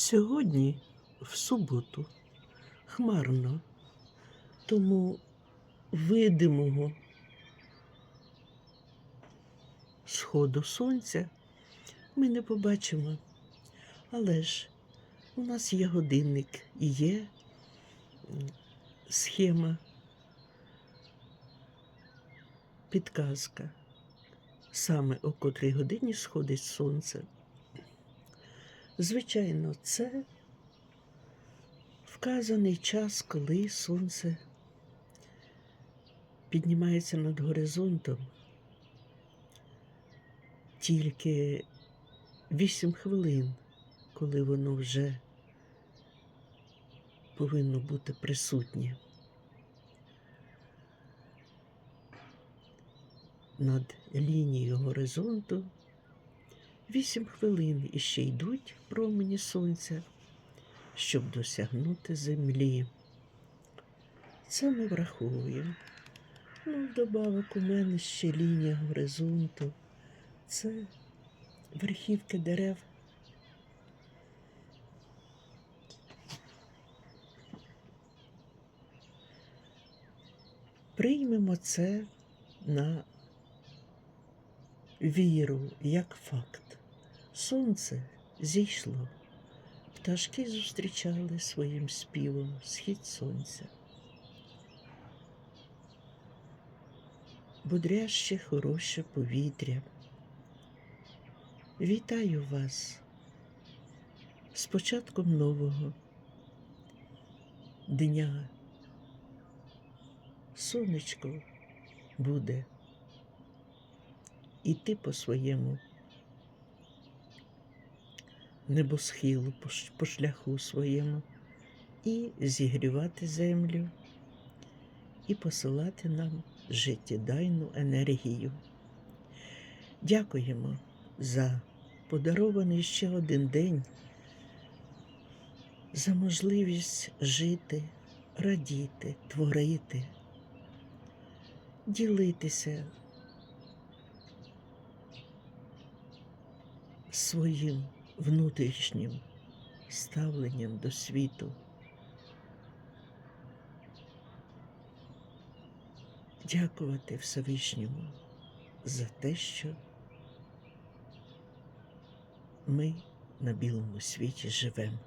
Сьогодні, в суботу, хмарно, тому видимого сходу сонця ми не побачимо. Але ж у нас є годинник і є схема, підказка, саме о котрій годині сходить сонце. Звичайно, це вказаний час, коли сонце піднімається над горизонтом. Тільки 8 хвилин, коли воно вже повинно бути присутнє. Над лінією горизонту Вісім хвилин іще йдуть промені сонця, щоб досягнути землі. Це ми враховуємо. Ну, вдобавок у мене ще лінія горизонту. Це верхівки дерев. Приймемо це на віру як факт. Сонце зійшло, пташки зустрічали своїм співом схід сонця. Бодряще хороше повітря. Вітаю вас з початком нового дня. Сонечко буде іти по своєму небосхилу по шляху своєму і зігрівати землю, і посилати нам життєдайну енергію. Дякуємо за подарований ще один день, за можливість жити, радіти, творити, ділитися своїм внутрішнім ставленням до світу. Дякувати Всевишньому за те, що ми на білому світі живемо.